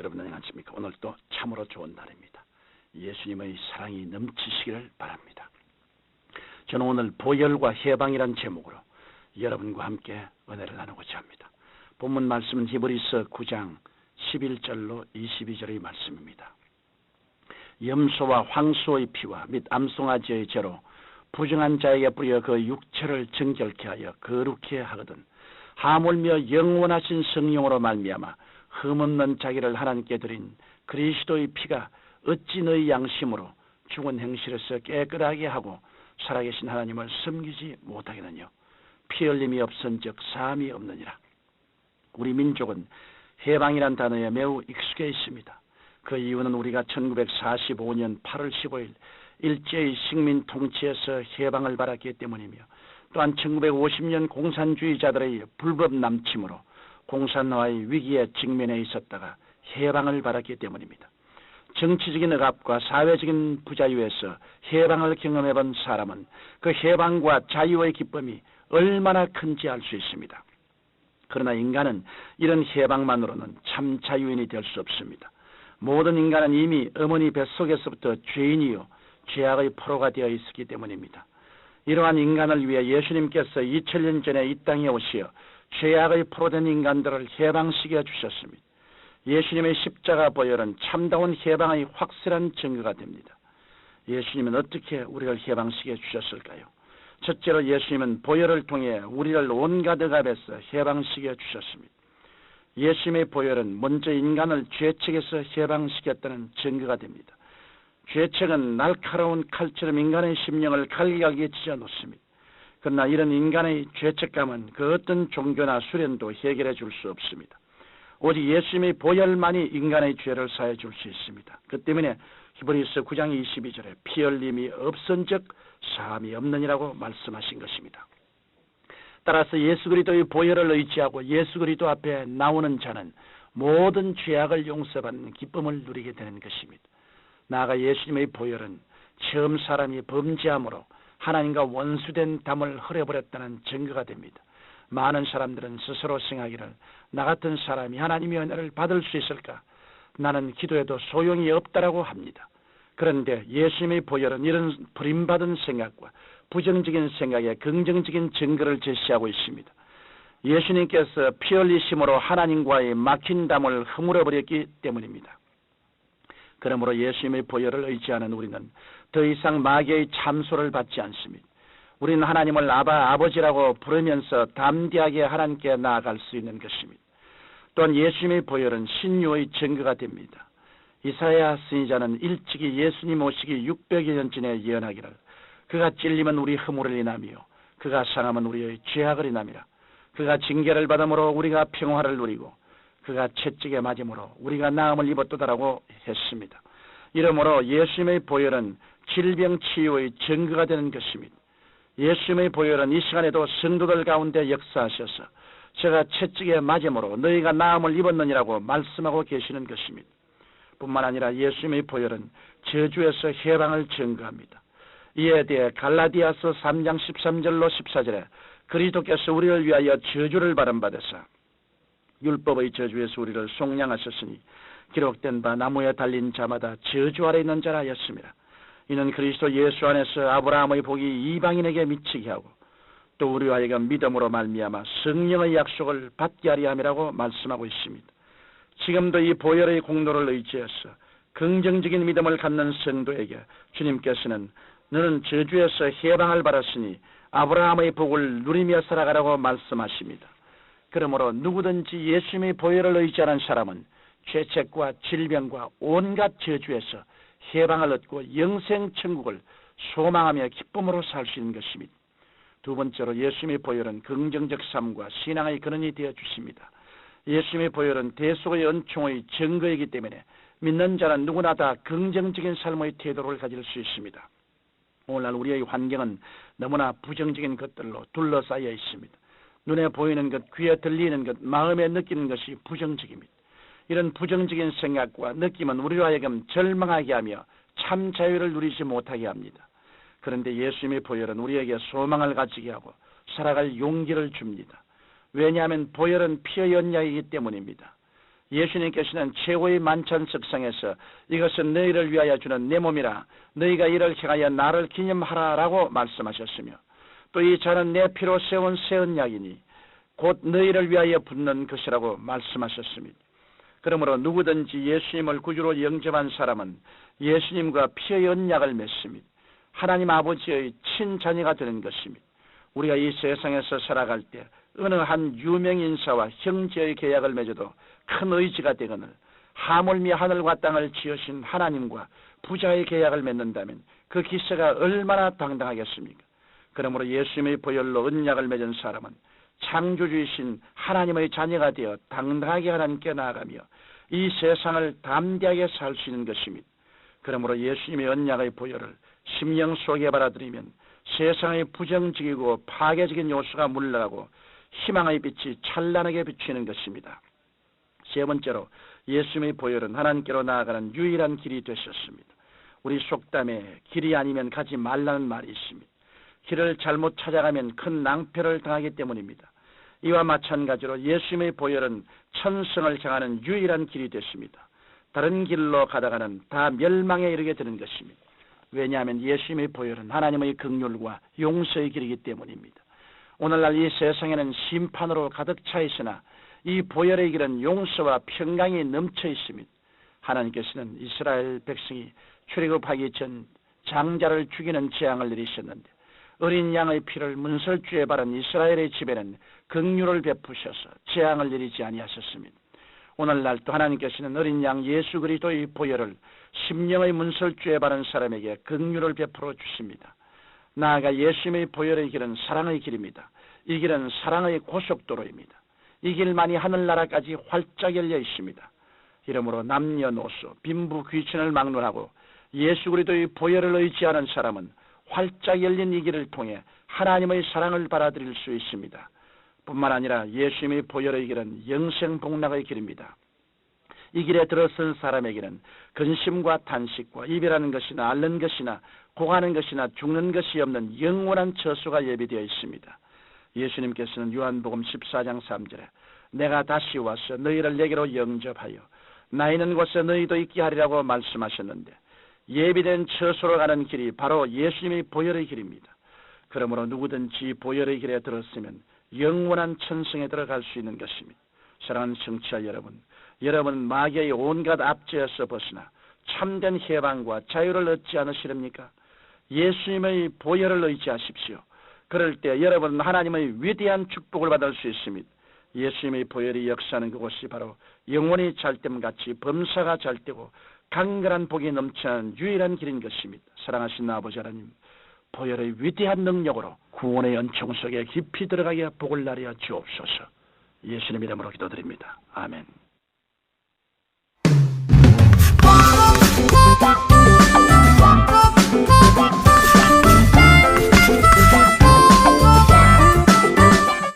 여러분 안녕하십니까? 오늘도 참으로 좋은 날입니다. 예수님의 사랑이 넘치시기를 바랍니다. 저는 오늘 보혈과 해방이란 제목으로 여러분과 함께 은혜를 나누고자 합니다. 본문 말씀은 히브리서 9장 11절로 22절의 말씀입니다. 염소와 황소의 피와 및 암송아지의 죄로 부정한 자에게 뿌려 그 육체를 정결케 하여 거룩케 하거든 하물며 영원하신 성령으로 말미암아 흠없는 자기를 하나님께 드린 그리스도의 피가 어찌 너희 양심으로 죽은 행실에서 깨끗하게 하고 살아계신 하나님을 섬기지 못하겠느냐 피 흘림이 없은 즉 사함이 없느니라 우리 민족은 해방이란 단어에 매우 익숙해 있습니다. 그 이유는 우리가 1945년 8월 15일 일제의 식민 통치에서 해방을 받았기 때문이며 또한 1950년 공산주의자들의 불법 남침으로 공산화의 위기에 직면해 있었다가 해방을 받았기 때문입니다. 정치적인 억압과 사회적인 부자유에서 해방을 경험해 본 사람은 그 해방과 자유의 기쁨이 얼마나 큰지 알 수 있습니다. 그러나 인간은 이런 해방만으로는 참 자유인이 될 수 없습니다. 모든 인간은 이미 어머니 뱃속에서부터 죄인이요 죄악의 포로가 되어 있었기 때문입니다. 이러한 인간을 위해 예수님께서 2000년 전에 이 땅에 오시어 죄악의 포로된 인간들을 해방시켜 주셨습니다. 예수님의 십자가 보혈은 참다운 해방의 확실한 증거가 됩니다. 예수님은 어떻게 우리를 해방시켜 주셨을까요? 첫째로 예수님은 보혈을 통해 우리를 온갖 억압에서 해방시켜 주셨습니다. 예수님의 보혈은 먼저 인간을 죄책에서 해방시켰다는 증거가 됩니다. 죄책은 날카로운 칼처럼 인간의 심령을 갈기하게 찢어 놓습니다. 그러나 이런 인간의 죄책감은 그 어떤 종교나 수련도 해결해 줄 수 없습니다. 오직 예수님의 보혈만이 인간의 죄를 사해 줄 수 있습니다. 그 때문에 히브리서 9장 22절에 피 흘림이 없은즉 사함이 없느니라고 말씀하신 것입니다. 따라서 예수 그리스도의 보혈을 의지하고 예수 그리스도 앞에 나오는 자는 모든 죄악을 용서받는 기쁨을 누리게 되는 것입니다. 나아가 예수님의 보혈은 처음 사람이 범죄함으로 하나님과 원수된 담을 흐려버렸다는 증거가 됩니다. 많은 사람들은 스스로 생각하기를 나 같은 사람이 하나님의 은혜를 받을 수 있을까? 나는 기도해도 소용이 없다라고 합니다. 그런데 예수님의 보혈은 이런 버림받은 생각과 부정적인 생각에 긍정적인 증거를 제시하고 있습니다. 예수님께서 피 흘리심으로 하나님과의 막힌 담을 허물어 버렸기 때문입니다. 그러므로 예수님의 보혈을 의지하는 우리는 더 이상 마귀의 참소를 받지 않습니다. 우리는 하나님을 아바 아버지라고 부르면서 담대하게 하나님께 나아갈 수 있는 것입니다. 또한 예수님의 보혈은 신유의 증거가 됩니다. 이사야 스니자는 일찍이 예수님 오시기 600여 년 전에 예언하기를 그가 찔리면 우리 허물을 인하며 그가 상하면 우리의 죄악을 인하미라 그가 징계를 받음으로 우리가 평화를 누리고 그가 채찍에 맞음으로 우리가 나음을 입었도다라고 했습니다. 이러므로 예수님의 보혈은 질병 치유의 증거가 되는 것입니다. 예수님의 보혈은 이 시간에도 성도들 가운데 역사하셔서 제가 채찍에 맞음으로 너희가 나음을 입었느니라고 말씀하고 계시는 것입니다. 뿐만 아니라 예수님의 보혈은 저주에서 해방을 증거합니다. 이에 대해 갈라디아서 3장 13절로 14절에 그리스도께서 우리를 위하여 저주를 받은받아서 율법의 저주에서 우리를 속량하셨으니 기록된 바 나무에 달린 자마다 저주 아래 있는 자라 하였습니다. 이는 그리스도 예수 안에서 아브라함의 복이 이방인에게 미치게 하고 또 우리와 하여금 믿음으로 말미암아 성령의 약속을 받게 하리 함이라고 말씀하고 있습니다. 지금도 이 보혈의 공로를 의지해서 긍정적인 믿음을 갖는 성도에게 주님께서는 너는 저주에서 해방을 받았으니 아브라함의 복을 누리며 살아가라고 말씀하십니다. 그러므로 누구든지 예수님의 보혈을 의지하는 사람은 죄책과 질병과 온갖 저주에서 해방을 얻고 영생 천국을 소망하며 기쁨으로 살 수 있는 것입니다. 두 번째로 예수님의 보혈은 긍정적 삶과 신앙의 근원이 되어 주십니다. 예수님의 보혈은 대속의 은총의 증거이기 때문에 믿는 자는 누구나 다 긍정적인 삶의 태도를 가질 수 있습니다. 오늘날 우리의 환경은 너무나 부정적인 것들로 둘러싸여 있습니다. 눈에 보이는 것, 귀에 들리는 것, 마음에 느끼는 것이 부정적입니다. 이런 부정적인 생각과 느낌은 우리로 하여금 절망하게 하며 참 자유를 누리지 못하게 합니다. 그런데 예수님의 보혈은 우리에게 소망을 가지게 하고 살아갈 용기를 줍니다. 왜냐하면 보혈은 피의 연약이기 때문입니다. 예수님께서는 최고의 만찬 석상에서 이것은 너희를 위하여 주는 내 몸이라 너희가 이를 행하여 나를 기념하라라고 말씀하셨으며 또 이 잔은 내 피로 세운 새 언약이니 곧 너희를 위하여 붓는 것이라고 말씀하셨습니다. 그러므로 누구든지 예수님을 구주로 영접한 사람은 예수님과 피의 언약을 맺습니다. 하나님 아버지의 친자녀가 되는 것입니다. 우리가 이 세상에서 살아갈 때 어느 한 유명 인사와 형제의 계약을 맺어도 큰 의지가 되거늘 하물며 하늘과 땅을 지으신 하나님과 부자의 계약을 맺는다면 그 기세가 얼마나 당당하겠습니까? 그러므로 예수님의 보혈로 언약을 맺은 사람은 창조주이신 하나님의 자녀가 되어 당당하게 하나님께 나아가며 이 세상을 담대하게 살 수 있는 것입니다. 그러므로 예수님의 언약의 보혈을 심령 속에 받아들이면 세상의 부정적이고 파괴적인 요소가 물러가고 희망의 빛이 찬란하게 비치는 것입니다. 세 번째로 예수님의 보혈은 하나님께로 나아가는 유일한 길이 되셨습니다. 우리 속담에 길이 아니면 가지 말라는 말이 있습니다. 길을 잘못 찾아가면 큰 낭패를 당하기 때문입니다. 이와 마찬가지로 예수님의 보혈은 천성을 향하는 유일한 길이 됐습니다. 다른 길로 가다가는 다 멸망에 이르게 되는 것입니다. 왜냐하면 예수님의 보혈은 하나님의 극률과 용서의 길이기 때문입니다. 오늘날 이 세상에는 심판으로 가득 차 있으나 이 보혈의 길은 용서와 평강이 넘쳐 있습니다. 하나님께서는 이스라엘 백성이 출애굽하기 전 장자를 죽이는 재앙을 내리셨는데 어린 양의 피를 문설주에 바른 이스라엘의 집에는 긍휼을 베푸셔서 재앙을 내리지 아니하셨습니다. 오늘날 또 하나님께서는 어린 양 예수 그리스도의 보혈을 심령의 문설주에 바른 사람에게 긍휼을 베풀어 주십니다. 나아가 예수님의 보혈의 길은 사랑의 길입니다. 이 길은 사랑의 고속도로입니다. 이 길만이 하늘나라까지 활짝 열려 있습니다. 이러므로 남녀노소, 빈부 귀천을 막론하고 예수 그리스도의 보혈을 의지하는 사람은 활짝 열린 이 길을 통해 하나님의 사랑을 받아들일 수 있습니다. 뿐만 아니라 예수님의 보혈의 길은 영생 복락의 길입니다. 이 길에 들어선 사람에게는 근심과 탄식과 이별하는 것이나 앓는 것이나 고하는 것이나 죽는 것이 없는 영원한 처소가 예비되어 있습니다. 예수님께서는 요한복음 14장 3절에 내가 다시 와서 너희를 내게로 영접하여 나 있는 곳에 너희도 있게 하리라고 말씀하셨는데 예비된 처소로 가는 길이 바로 예수님의 보혈의 길입니다. 그러므로 누구든지 보혈의 길에 들었으면 영원한 천성에 들어갈 수 있는 것입니다. 사랑하는 청취자 여러분, 여러분 마귀의 온갖 압제에서 벗어나 참된 해방과 자유를 얻지 않으시렵니까? 예수님의 보혈을 의지하십시오. 그럴 때 여러분 하나님의 위대한 축복을 받을 수 있습니다. 예수님의 보혈이 역사하는 그곳이 바로 영원히 잘됨같이 범사가 잘되고 강렬한 복이 넘치는 유일한 길인 것입니다. 사랑하신 아버지 하나님, 보혈의 위대한 능력으로 구원의 연청 속에 깊이 들어가게 복을 나려 주옵소서. 예수님 이름으로 기도드립니다. 아멘.